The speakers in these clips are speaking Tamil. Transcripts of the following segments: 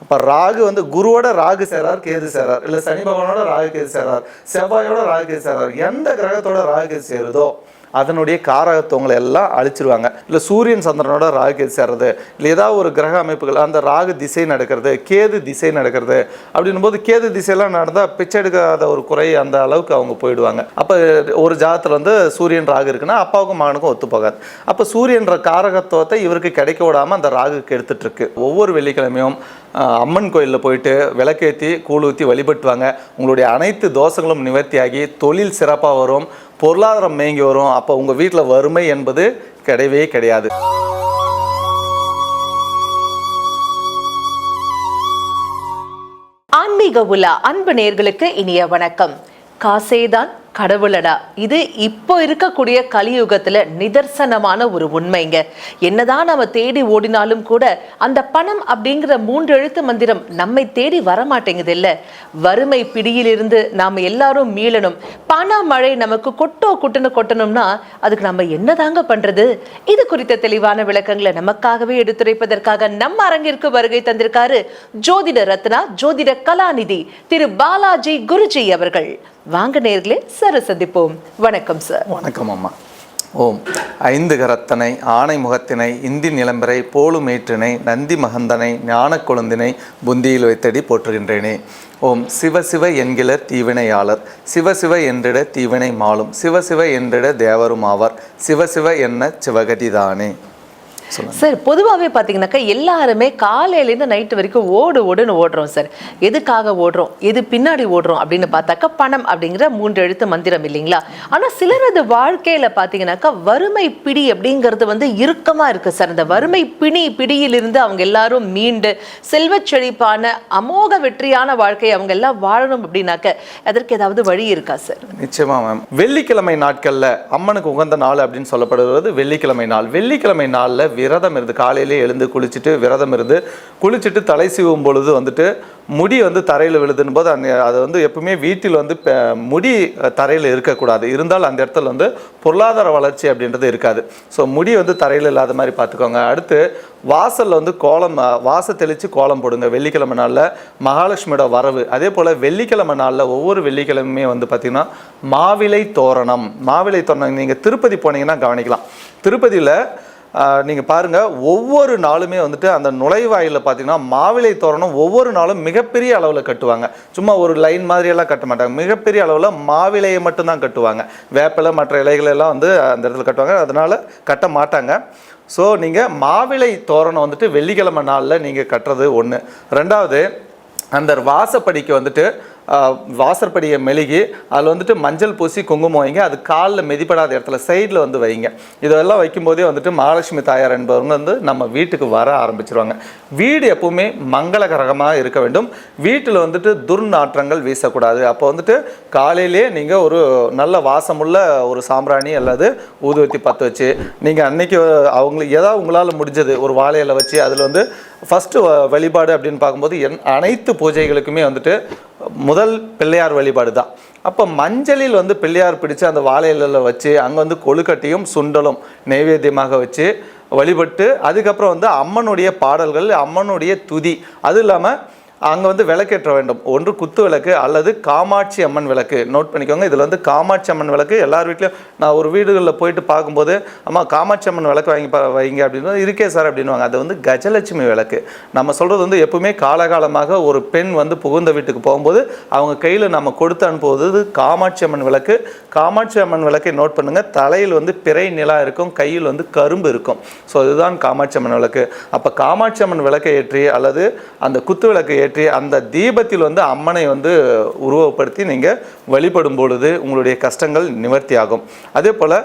அப்போ ராகு வந்து குருவோட ராகு சேரார் கேது சேரார் இல்லை சனி பகவானோட ராகு கேது சேரார் செவ்வாயோட ராகு கேது சேரார் எந்த கிரகத்தோட ராகு கேது சேருதோ அதனுடைய காரகத்துவங்களை எல்லாம் அழிச்சிருவாங்க. இல்லை சூரியன் சந்திரனோட ராகு கேது சேர்றது இல்லை ஏதாவது ஒரு கிரக அமைப்புகள் அந்த ராகு திசை நடக்கிறது கேது திசை நடக்கிறது அப்படின்னும் போது கேது திசையெல்லாம் நடந்தால் பிச்சை எடுக்காத ஒரு குறை அந்த அளவுக்கு அவங்க போயிடுவாங்க. அப்போ ஒரு ஜாதத்தில் வந்து சூரியன் ராகு இருக்குன்னா அப்பாவுக்கும் மகனுக்கும் ஒத்து போகாது. அப்போ சூரியன்ற காரகத்துவத்தை இவருக்கு கிடைக்க விடாமல் அந்த ராகுக்கு எடுத்துட்ருக்கு. ஒவ்வொரு வெள்ளிக்கிழமையும் அம்மன் கோயிலில் போயிட்டு விளக்கேற்றி கூழ் ஊற்றி வழிபட்டுவாங்க. உங்களுடைய அனைத்து தோஷங்களும் நிவர்த்தியாகி தொழில் சிறப்பாக வரும். பொருளாதாரம் மேங்கி வரும். அப்போ உங்கள் வீட்டில் வறுமை என்பது கிடையவே கிடையாது. ஆன்மீக உலா அன்பு நேர்களுக்கு இனிய வணக்கம். காசேதான் கடவுளடா. இது இப்போ இருக்கக்கூடிய கலியுகத்துல நிதர்சனமான ஒரு உண்மைங்க. என்னதான் நம்ம தேடி ஓடினாலும் கூட அந்த பணம் அப்படிங்கிற மூன்று எழுத்து மந்திரம் நம்மை தேடி வரமாட்டேங்குது இல்ல வறுமை பிடியிலிருந்து நாம எல்லாரும் மீளணும். பண மழை நமக்கு கொட்டோ குட்டுன்னு கொட்டணும்னா அதுக்கு நம்ம என்னதாங்க பண்றது? இது குறித்த தெளிவான விளக்கங்களை நமக்காகவே எடுத்துரைப்பதற்காக நம்ம அரங்கிற்கு வருகை தந்திருக்காரு ஜோதிட ரத்னா ஜோதிட கலாநிதி திரு பாலாஜி குருஜி அவர்கள். வாங்க நேர்களே சார் சந்திப்போம். வணக்கம் சார் வணக்கம் அம்மா. ஓம். ஐந்து கரத்தனை ஆணை முகத்தினை இந்தி நிலம்பரை போலுமேற்றினை நந்தி மகந்தனை ஞான கொழுந்தினை புந்தியில் வைத்தடி போற்றுகின்றேனே. ஓம். சிவ சிவ என்கிற தீவினையாளர் சிவ சிவ என்றிட தீவினை மாலும் சிவ சிவ என்றிட தேவரும் ஆவார் சிவ சிவ என்ன சிவகதிதானே. சார் பொதுவாகவே பார்த்தீங்கன்னாக்கா எல்லாருமே காலையிலேருந்து நைட்டு வரைக்கும் ஓடு ஓடுன்னு ஓடுறோம் சார் எதுக்காக ஓடுறோம்? எது பின்னாடி ஓடுறோம் அப்படின்னு பார்த்தாக்கா பணம் அப்படிங்கிற மூன்று எழுத்து மந்திரம் இல்லைங்களா? ஆனால் சிலரது வாழ்க்கையில் பார்த்தீங்கன்னாக்கா வறுமை பிடி அப்படிங்கிறது வந்து இறுக்கமாக இருக்குது சார் அந்த வறுமை பிணி பிடியிலிருந்து அவங்க எல்லாரும் மீண்டு செல்வச் செழிப்பான அமோக வெற்றியான வாழ்க்கையை அவங்க எல்லாம் வாழணும் அப்படின்னாக்க அதற்கு ஏதாவது வழி இருக்கா சார் நிச்சயமா மேம் வெள்ளிக்கிழமை நாட்கள்ல அம்மனுக்கு உகந்த நாள் அப்படின்னு சொல்லப்படுவது வெள்ளிக்கிழமை நாள். வெள்ளிக்கிழமை நாள்ல விரதம் இருந்து காலையிலே எழுந்து குளிச்சுட்டு விரதம் இருந்து குளிச்சுட்டு தலை சீவும் பொழுது வந்துட்டு முடி வந்து தரையில் விழுதுன்னு போது அந்த அது வந்து எப்பவுமே வீட்டில் வந்து முடி தரையில் இருக்கக்கூடாது. இருந்தால் அந்த இடத்துல வந்து பொருளாதார வளர்ச்சி அப்படின்றது இருக்காது. ஸோ முடி வந்து தரையில் இல்லாத மாதிரி பார்த்துக்கோங்க. அடுத்து வாசலில் வந்து கோலம் அஹ், வாச தெளித்து கோலம் போடுங்க. வெள்ளிக்கிழமை நாளில் மகாலட்சுமியோட வரவு. அதே போல் வெள்ளிக்கிழமை நாளில் ஒவ்வொரு வெள்ளிக்கிழமையுமே வந்து பார்த்திங்கன்னா மாவிலை தோரணம். மாவிலை தோரணம் நீங்கள் திருப்பதி போனீங்கன்னா கவனிக்கலாம். திருப்பதியில் நீங்கள் பாருங்கள் ஒவ்வொரு நாளுமே வந்துட்டு அந்த நுழைவாயிலில் பார்த்தீங்கன்னா மாவிலை தோரணம் ஒவ்வொரு நாளும் மிகப்பெரிய அளவில் கட்டுவாங்க. சும்மா ஒரு லைன் மாதிரியெல்லாம் கட்ட மாட்டாங்க. மிகப்பெரிய அளவில் மாவிலையை மட்டும்தான் கட்டுவாங்க. வேப்பிலை மற்ற இலைகள் எல்லாம் வந்து அந்த இடத்துல கட்டுவாங்க. அதனால் கட்ட மாட்டாங்க. ஸோ நீங்கள் மாவிலை தோரணம் வந்துட்டு வெள்ளிக்கிழமை நாளில் நீங்கள் கட்டுறது ஒன்று ரெண்டாவது அந்த வாசப்படிக்கு வந்துட்டு வாசற்படியை மெழுகி அதில் வந்துட்டு மஞ்சள் பூசி குங்குமம் வைங்க. அது காலில் மிதிப்படாத இடத்துல சைடில் வந்து வைங்க. இதெல்லாம் வைக்கும்போதே வந்துட்டு மகாலட்சுமி தாயார் என்பவங்க வந்து நம்ம வீட்டுக்கு வர ஆரம்பிச்சிருவாங்க. வீடு எப்பவுமே மங்களகரகமாக இருக்க வேண்டும். வீட்டில் வந்துட்டு துர்நாற்றங்கள் வீசக்கூடாது. அப்போ வந்துட்டு காலையிலே நீங்கள் ஒரு நல்ல வாசமுள்ள ஒரு சாம்பிராணி அல்லது ஊதுவத்தி பற்ற வச்சு நீங்கள் அன்னைக்கு அவங்களுக்கு ஏதாவது உங்களால் முடிஞ்சது ஒரு வாழையில வச்சு அதில் வந்து ஃபஸ்ட்டு uh, வழிபாடு அப்படின்னு பார்க்கும்போது என் அனைத்து பூஜைகளுக்குமே வந்துட்டு முதல் பிள்ளையார் வழிபாடு தான். அப்போ மஞ்சளில் வந்து பிள்ளையார் பிடிச்சு அந்த வாழை வச்சு அங்கே வந்து கொழுக்கட்டையும் சுண்டலும் நைவேத்தியமாக வச்சு வழிபட்டு அதுக்கப்புறம் வந்து அம்மனுடைய பாடல்கள் அம்மனுடைய துதி. அதுவும் இல்லாமல் அங்கே வந்து விளக்கேற்ற வேண்டும். ஒன்று குத்து விளக்கு அல்லது காமாட்சி அம்மன் விளக்கு. நோட் பண்ணிக்கோங்க இதில் வந்து காமாட்சி அம்மன் விளக்கு எல்லார் வீட்லேயும் நான் ஒரு வீடுகளில் போயிட்டு பார்க்கும்போது அம்மா காமாட்சி அம்மன் விளக்கு வாங்கி பா- வைங்க அப்படின்னு இருக்கே சார் அப்படின்னுவாங்க. அது வந்து கஜலட்சுமி விளக்கு. நம்ம சொல்கிறது வந்து எப்பவுமே காலகாலமாக ஒரு பெண் வந்து புகுந்த வீட்டுக்கு போகும்போது அவங்க கையில் நம்ம கொடுத்து அனுப்புவது காமாட்சி அம்மன் விளக்கு. காமாட்சி அம்மன் விளக்கை நோட் பண்ணுங்கள் தலையில் வந்து பிறை நிலா இருக்கும் கையில் வந்து கரும்பு இருக்கும். ஸோ இதுதான் காமாட்சி அம்மன் விளக்கு. அப்போ காமாட்சி அம்மன் விளக்கை ஏற்றி அல்லது அந்த குத்து விளக்கை ஏற்றி அந்த தீபத்தில் வந்து அம்மனை வந்து உருவப்படுத்தி நீங்கள் வழிபடும் பொழுது உங்களுடைய கஷ்டங்கள் நிவர்த்தி ஆகும் அதே போல்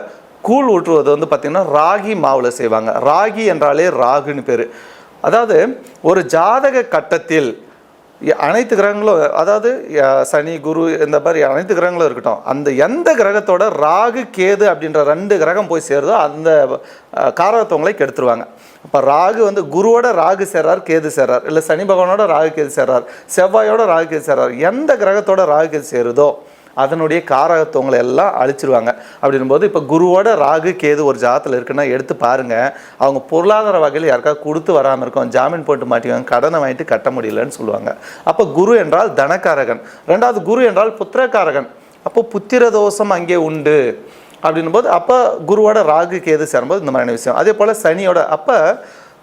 கூழ் ஊற்றுவது வந்து பார்த்திங்கன்னா ராகி மாவில் செய்வாங்க. ராகி என்றாலே ராகுன்னு பேர். அதாவது ஒரு ஜாதக கட்டத்தில் அனைத்து கிரகங்களும் அதாவது சனி குரு இந்த மாதிரி அனைத்து கிரகங்களும் இருக்கட்டும். அந்த எந்த கிரகத்தோட ராகு கேது அப்படின்ற ரெண்டு கிரகம் போய் சேருதோ அந்த காரகத்துவங்களை கெடுத்துருவாங்க. அப்போ ராகு வந்து குருவோட ராகு சேர்றார் கேது சேர்றார். இல்லை சனி பகவானோட ராகு கேது சேர்றார். செவ்வாயோட ராகு கேது சேர்றார். எந்த கிரகத்தோட ராகு கேது சேருதோ அதனுடைய காரகத்துவங்களை எல்லாம் அழிச்சிருவாங்க. அப்படின்போது இப்போ குருவோட ராகு கேது ஒரு ஜாதத்தில் இருக்குன்னா எடுத்து பாருங்க. அவங்க பொருளாதார வகையில் யாருக்காவது கொடுத்து வராமல் இருக்கும் ஜாமீன் போட்டு மாட்டிக்காங்க கடனை வாங்கிட்டு கட்ட முடியலன்னு சொல்லுவாங்க. அப்போ குரு என்றால் தனக்காரகன். ரெண்டாவது குரு என்றால் புத்திரக்காரகன். அப்போ புத்திர தோஷம் அங்கே உண்டு. அப்படின்னும் போது அப்போ குருவோட ராகு கேது சேரும்போது இந்த மாதிரியான விஷயம். அதே போல் சனியோட அப்போ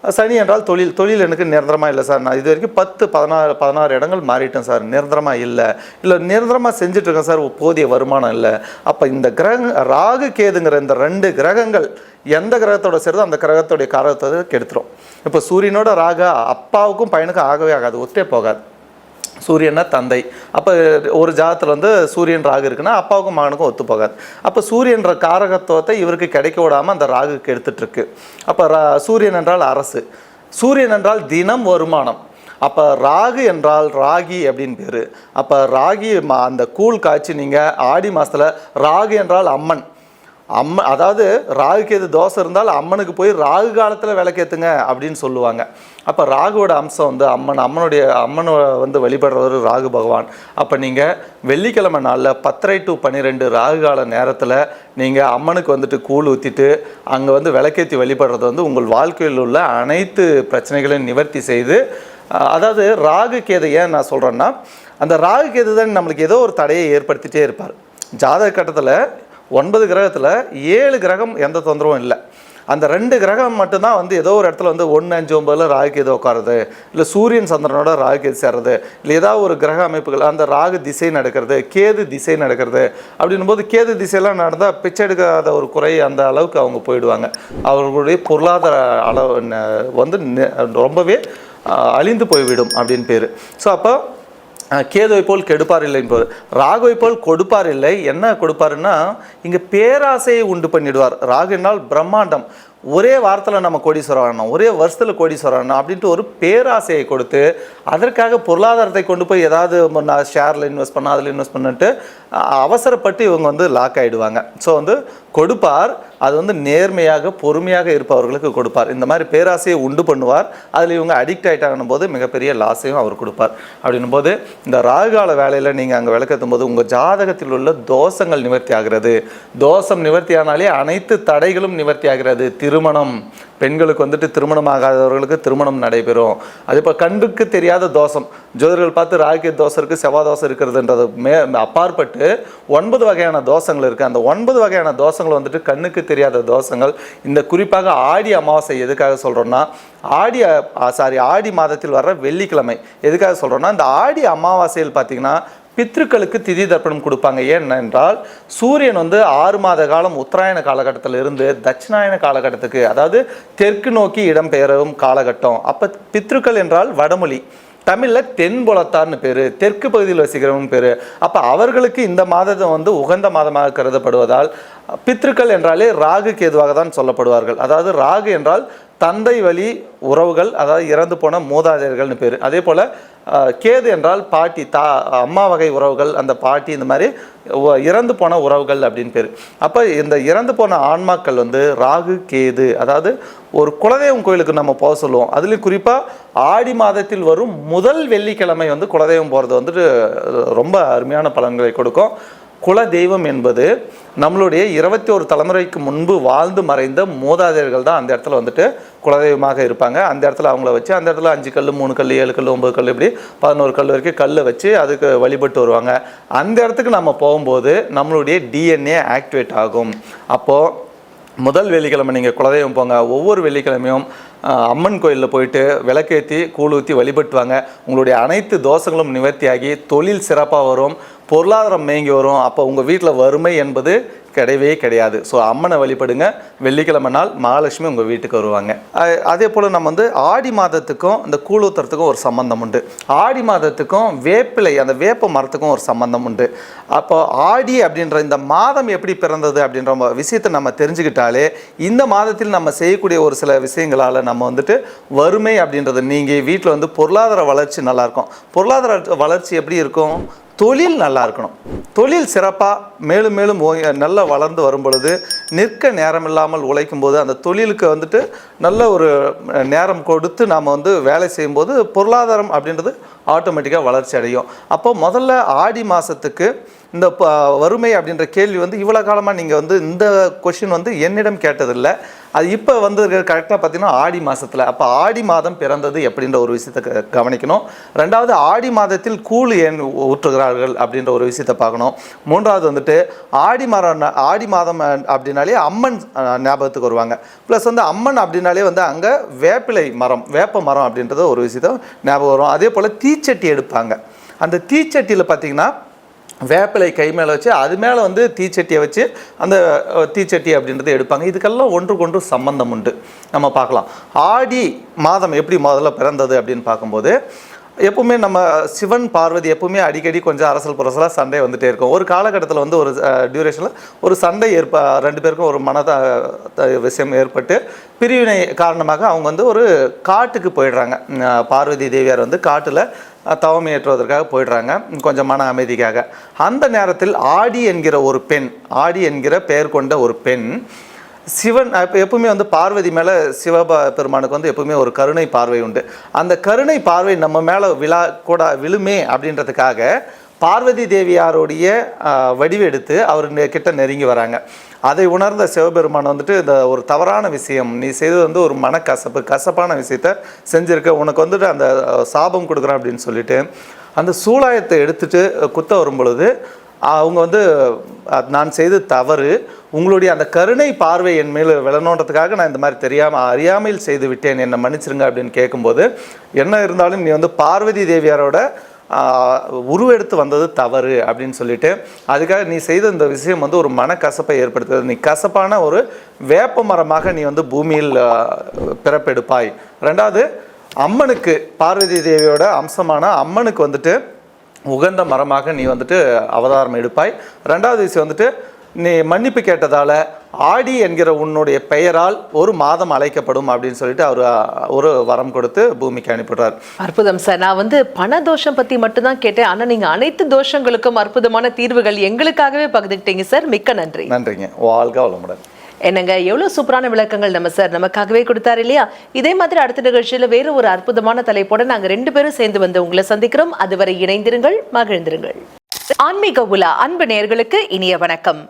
சனி என்றால் தொழில் தொழில் எனக்கு நிரந்தரமாக இல்லை சார். நான் இது வரைக்கும் பத்து பதினாறு பதினாறு இடங்கள் மாறிட்டேன் சார். நிரந்தரமாக இல்லை. இல்லை நிரந்தரமாக செஞ்சுட்ருக்கேன் சார். போதிய வருமானம் இல்லை. அப்போ இந்த கிரக ராகு கேதுங்கிற இந்த ரெண்டு கிரகங்கள் எந்த கிரகத்தோட சேருதோ அந்த கிரகத்தோடைய காரகத்தை கெடுத்துரும். இப்போ சூரியனோட ராகா அப்பாவுக்கும் பையனுக்கும் ஆகவே ஆகாது. ஒத்தே போகாது. சூரியன்னா தந்தை. அப்போ ஒரு ஜாதத்தில் வந்து சூரியன் ராகு இருக்குன்னா அப்பாவுக்கும் மகனுக்கும் ஒத்து போகாது. அப்போ சூரியன்ற காரகத்துவத்தை இவருக்கு கிடைக்க விடாமல் அந்த ராகுக்கு எடுத்துட்டு அப்போ ரா சூரியன் என்றால் அரசு. சூரியன் என்றால் தினம் வருமானம். அப்போ ராகு என்றால் ராகி அப்படின்னு பேர். அப்போ ராகி அந்த கூழ் காய்ச்சி நீங்கள் ஆடி மாதத்தில் ராகு என்றால் அம்மன். அம்ம அதாவது ராகு கேது தோசை இருந்தால் அம்மனுக்கு போய் ராகு காலத்தில் விளக்கேத்துங்க அப்படின்னு சொல்லுவாங்க. அப்போ ராகுவோட அம்சம் வந்து அம்மன் அம்மனுடைய அம்மனை வந்து வழிபடுறவர் ராகு பகவான். அப்போ நீங்கள் வெள்ளிக்கிழமை நாளில் பத்தரை டு பன்னிரெண்டு ராகு கால நேரத்தில் நீங்கள் அம்மனுக்கு வந்துட்டு கூழ் ஊற்றிட்டு அங்கே வந்து விளக்கேற்றி வழிபடுறது வந்து உங்கள் வாழ்க்கையில் உள்ள அனைத்து பிரச்சனைகளையும் நிவர்த்தி செய்து அதாவது ராகு கேது ஏன் நான் சொல்கிறேன்னா அந்த ராகு கேது தான் நம்மளுக்கு ஏதோ ஒரு தடையை ஏற்படுத்திட்டே இருப்பார். ஜாதக கட்டத்தில் ஒன்பது கிரகத்தில் ஏழு கிரகம் எந்த தொந்தரவும் இல்லை. அந்த ரெண்டு கிரகம் மட்டும்தான் வந்து ஏதோ ஒரு இடத்துல வந்து ஒன்று அஞ்சு ஒம்பதில் ராகு கேது உட்காருது. இல்லை சூரியன் சந்திரனோட ராகு கேது சேர்றது. இல்லை ஏதாவது ஒரு கிரக அமைப்புகள் அந்த ராகு திசை நடக்கிறது கேது திசை நடக்கிறது. அப்படின்னும் போது கேது திசையெல்லாம் நடந்தால் பிச்சை எடுக்காத ஒரு குறை அந்த அளவுக்கு அவங்க போயிடுவாங்க. அவர்களுடைய பொருளாதார அளவு ந- வந்து ரொம்பவே அழிந்து போய்விடும் அப்படின்னு பேர். ஸோ அப்போ கேதுவை போல் கெடுப்பார் இல்லை என்பது ராகுவை போல் கொடுப்பார் இல்லை என்ன கொடுப்பாருன்னா இங்கே பேராசையை உண்டு பண்ணிடுவார். ராகு என்றால் பிரம்மாண்டம். ஒரே வாரத்தில் நம்ம கோடீஸ்வரம் ஆகணும் ஒரே வருஷத்தில் கோடீஸ்வரம் ஆகணும் அப்படின்ட்டு ஒரு பேராசையை கொடுத்து அதற்காக பொருளாதாரத்தை கொண்டு போய் ஏதாவது நான் ஷேரில் இன்வெஸ்ட் பண்ண அதில் இன்வெஸ்ட் பண்ணிட்டு அவசரப்பட்டு இவங்க வந்து லாக் ஆகிடுவாங்க ஸோ வந்து கொடுப்பார் அது வந்து நேர்மையாக பொறுமையாக இருப்பவர்களுக்கு கொடுப்பார். இந்த மாதிரி பேராசையை உண்டு பண்ணுவார். அதில் இவங்க அடிக்ட் ஆகிட்டாங்கன்னும் போது மிகப்பெரிய லாஸையும் அவர் கொடுப்பார். அப்படின்னும் போது இந்த ராகுகால வேலையில் நீங்கள் அங்கே விளக்கத்தும் போது உங்கள் ஜாதகத்தில் உள்ள தோஷங்கள் நிவர்த்தி ஆகிறது. தோஷம் நிவர்த்தி ஆனாலே அனைத்து தடைகளும் நிவர்த்தி ஆகிறது. திருமணம். பெண்களுக்கு வந்துட்டு திருமணம் ஆகாதவர்களுக்கு திருமணம் நடைபெறும். அது இப்போ கண்ணுக்கு தெரியாத தோஷம். ஜோதிடர்கள் பார்த்து ராகி தோசை இருக்குது செவ்வாய் தோசை இருக்கிறதுன்றது மே அப்பாற்பட்டு ஒன்பது வகையான தோஷங்கள் இருக்குது அந்த ஒன்பது வகையான தோஷங்கள் வந்துட்டு கண்ணுக்கு தெரியாத தோஷங்கள். இந்த குறிப்பாக ஆடி அமாவாசை எதுக்காக சொல்கிறோன்னா ஆடி சாரி ஆடி மாதத்தில் வர்ற வெள்ளிக்கிழமை. எதுக்காக சொல்கிறோன்னா இந்த ஆடி அமாவாசையில் பார்த்தீங்கன்னா பித்ருக்களுக்கு திதி தர்ப்பணம் கொடுப்பாங்க. ஏனென்றால் சூரியன் வந்து ஆறு மாத காலம் உத்தராயண காலகட்டத்தில் இருந்து தட்சிணாயன காலகட்டத்துக்கு அதாவது தெற்கு நோக்கி இடம்பெயரும் காலகட்டம். அப்போ பித்ருக்கள் என்றால் வடமொழி. தமிழில் தென்புலத்தார்னு பேர் தெற்கு பகுதியில் வசிக்கிறவங்க பேர். அப்போ அவர்களுக்கு இந்த மாதம் வந்து உகந்த மாதமாக கருதப்படுவதால் பித்ருக்கள் என்றாலே ராகு கேதுவாக தான் சொல்லப்படுவார்கள். அதாவது ராகு என்றால் தந்தை வழி உறவுகள் அதாவது இறந்து போன மூதாதையர்கள்னு பேர். அதே போல் கேது என்றால் பாட்டி தா அம்மா வகை உறவுகள் அந்த பாட்டி இந்த மாதிரி இறந்து போன உறவுகள் அப்படின்னு பேர். அப்போ இந்த இறந்து போன ஆன்மாக்கள் வந்து ராகு கேது அதாவது ஒரு குலதெய்வம் கோயிலுக்கு நம்ம போக சொல்லுவோம். அதுலேயும் குறிப்பாக ஆடி மாதத்தில் வரும் முதல் வெள்ளிக்கிழமை வந்து குலதெய்வம் போகிறது வந்துட்டு ரொம்ப அருமையான பலன்களை கொடுக்கும். குல தெய்வம் என்பது நம்மளுடைய இருபத்தி ஒரு தலைமுறைக்கு முன்பு வாழ்ந்து மறைந்த மூதாதையர்கள் தான் அந்த இடத்துல வந்துட்டு குலதெய்வமாக இருப்பாங்க. அந்த இடத்துல அவங்கள வச்சு அந்த இடத்துல அஞ்சு கல் மூணு கல் ஏழு கல் ஒம்பது கல் இப்படி பதினோரு கல் வரைக்கும் கல்லை வச்சு அதுக்கு வழிபட்டு வருவாங்க. அந்த இடத்துக்கு நம்ம போகும்போது நம்மளுடைய டிஎன்ஏ ஆக்டிவேட் ஆகும். அப்போது முதல் வெள்ளிக்கிழமை நீங்கள் குலதெய்வம் போங்க. ஒவ்வொரு வெள்ளிக்கிழமையும் அம்மன் கோயிலில் போயிட்டு விளக்கேற்றி கூழ் ஊற்றி வழிபட்டுவாங்க. உங்களுடைய அனைத்து தோஷங்களும் நிவர்த்தியாகி தொழில் சிறப்பாக வரும். பொருளாதாரம் மேங்கி வரும். அப்போ உங்கள் வீட்டில் வறுமை என்பது கிடையவே கிடையாது. ஸோ அம்மனை வழிபடுங்க. வெள்ளிக்கிழமை நாள் மகாலட்சுமி உங்கள் வீட்டுக்கு வருவாங்க. அதே போல் நம்ம வந்து ஆடி மாதத்துக்கும் இந்த கூழூத்துறதுக்கும் ஒரு சம்பந்தம் உண்டு. ஆடி மாதத்துக்கும் வேப்பிலை அந்த வேப்ப மரத்துக்கும் ஒரு சம்பந்தம் உண்டு. அப்போ ஆடி அப்படின்ற இந்த மாதம் எப்படி பிறந்தது அப்படின்ற விஷயத்தை நம்ம தெரிஞ்சுக்கிட்டாலே இந்த மாதத்தில் நம்ம செய்யக்கூடிய ஒரு சில விஷயங்களால் நம்ம வந்துட்டு வறுமை அப்படின்றது நீங்கள் வீட்டில் வந்து பொருளாதார வளர்ச்சி நல்லாயிருக்கும் பொருளாதார வளர்ச்சி எப்படி இருக்கும்? தொழில் நல்லா இருக்கணும். தொழில் சிறப்பாக மேலும் மேலும் நல்லா வளர்ந்து வரும் பொழுது நிற்க நேரம் இல்லாமல் உழைக்கும் போது அந்த தொழிலுக்கு வந்துட்டு நல்ல ஒரு நேரம் கொடுத்து நாம் வந்து வேலை செய்யும்போது பொருளாதாரம் அப்படின்றது ஆட்டோமேட்டிக்காக வளர்ச்சி அடையும். அப்போ முதல்ல ஆடி மாதத்துக்கு இந்த ப- வறுமை அப்படின்ற கேள்வி வந்து இவ்வளோ காலமாக நீங்கள் வந்து இந்த கொஷின் வந்து என்னிடம் கேட்டதில்லை. அது இப்போ வந்து கரெக்டாக பார்த்தீங்கன்னா ஆடி மாதத்தில் அப்போ ஆடி மாதம் பிறந்தது எப்படின்ற ஒரு விஷயத்தை க- கவனிக்கணும். ரெண்டாவது ஆடி மாதத்தில் கூழ் ஏன் ஊற்றுகிறார்கள் அப்படின்ற ஒரு விஷயத்தை பார்க்கணும். மூன்றாவது வந்துட்டு ஆடி மரம் ஆடி மாதம் அப்படின்னாலே அம்மன் ஞாபகத்துக்கு வருவாங்க. ப்ளஸ் வந்து அம்மன் அப்படின்னாலே வந்து அங்கே வேப்பிலை மரம் வேப்ப மரம் அப்படின்றது ஒரு விஷயத்த ஞாபகம் வரும். அதே போல் தீச்சட்டி எடுப்பாங்க. அந்த தீச்சட்டியில் பார்த்தீங்கன்னா வேப்பிலை கை மேலே வச்சு அது மேலே வந்து தீச்சட்டியை வச்சு அந்த தீச்சட்டி அப்படின்றத எடுப்பாங்க. இதுக்கெல்லாம் ஒன்றுக்கொன்று சம்பந்தம் உண்டு. நம்ம பார்க்கலாம். ஆடி மாதம் எப்படி முதல்ல பிறந்தது அப்படின்னு பார்க்கும்போது எப்பவுமே நம்ம சிவன் பார்வதி எப்பவுமே அடிக்கடி கொஞ்சம் அரசல் புரசலாக சண்டை வந்துட்டே இருக்கும். ஒரு காலகட்டத்தில் வந்து ஒரு டியூரேஷனில் ஒரு சண்டை ஏற்ப ரெண்டு பேருக்கும் ஒரு மன த- விஷயம் ஏற்பட்டு பிரிவினை காரணமாக அவங்க வந்து ஒரு காட்டுக்கு போயிடுறாங்க. பார்வதி தேவியார் வந்து காட்டில் தவம் ஏற்றுவதற்காக போயிடுறாங்க. கொஞ்சம் மன அமைதிக்காக. அந்த நேரத்தில் ஆடி என்கிற ஒரு பெண் ஆடி என்கிற பெயர் கொண்ட ஒரு பெண் சிவன் இப்போ எப்பவுமே வந்து பார்வதி மேலே சிவப பெருமானுக்கு வந்து எப்பவுமே ஒரு கருணை பார்வை உண்டு. அந்த கருணை பார்வை நம்ம மேலே விழா கூட விழுமே அப்படின்றதுக்காக பார்வதி தேவியாருடைய வடிவெடுத்து அவர் கிட்ட நெருங்கி வராங்க. அதை உணர்ந்த சிவபெருமான் வந்துட்டு இந்த ஒரு தவறான விஷயம் நீ செய்தது வந்து ஒரு மனக்கசப்பு கசப்பான விஷயத்த செஞ்சுருக்க உனக்கு வந்துட்டு அந்த சாபம் கொடுக்குறேன் அப்படின்னு சொல்லிட்டு அந்த சூலாயத்தை எடுத்துட்டு குத்த வரும் பொழுது அவங்க வந்து நான் செய்து தவறு உங்களுடைய அந்த கருணை பார்வை என் மேல் விளணுன்றதுக்காக நான் இந்த மாதிரி தெரியாமல் அறியாமையில் செய்து விட்டேன் என்னை மன்னிச்சிருங்க அப்படின்னு கேட்கும்போது என்ன இருந்தாலும் நீ வந்து பார்வதி தேவியாரோட உருவெடுத்து வந்தது தவறு அப்படின்னு சொல்லிட்டு அதுக்காக நீ செய்த இந்த விஷயம் வந்து ஒரு மனக்கசப்பை ஏற்படுத்துகிறது. நீ கசப்பான ஒரு வேப்ப மரமாக நீ வந்து பூமியில் பிறப்பெடுப்பாய். ரெண்டாவது அம்மனுக்கு பார்வதி தேவியோட அம்சமான அம்மனுக்கு வந்துட்டு உகந்த மரமாக நீ வந்துட்டு அவதாரம் எடுப்பாய். ரெண்டாவது விஷயம் வந்துட்டு நீ மன்னிப்பு கேட்டதால ஆடி என்கிற உன்னுடைய பெயரால் ஒரு மாதம் அழைக்கப்படும் அப்படின்னு சொல்லிட்டு அவர் ஒரு வரம் கொடுத்து பூமிக்கு அனுப்பிடுறார் அற்புதம் சார். நான் வந்து பண தோஷம் பத்தி மட்டும்தான் கேட்டேன். ஆனா நீங்க அனைத்து தோஷங்களுக்கும் அற்புதமான தீர்வுகள் எங்களுக்காகவே பகிர்ந்துக்கிட்டீங்க சார். மிக்க நன்றி. நன்றிங்க. வாழ்க வளமுடன். என்னங்க எவ்வளவு சூப்பரான விளக்கங்கள் நம்ம சார் நமக்காகவே கொடுத்தாரு இல்லையா? இதே மாதிரி அடுத்த நிகழ்ச்சியில வேற ஒரு அற்புதமான தலைப்போட நாங்க ரெண்டு பேரும் சேர்ந்து வந்து உங்களை சந்திக்கிறோம். அதுவரை இணைந்திருங்கள் மகிழ்ந்திருங்கள். ஆன்மீக உலா அன்பு நேயர்களுக்கு இனிய வணக்கம்.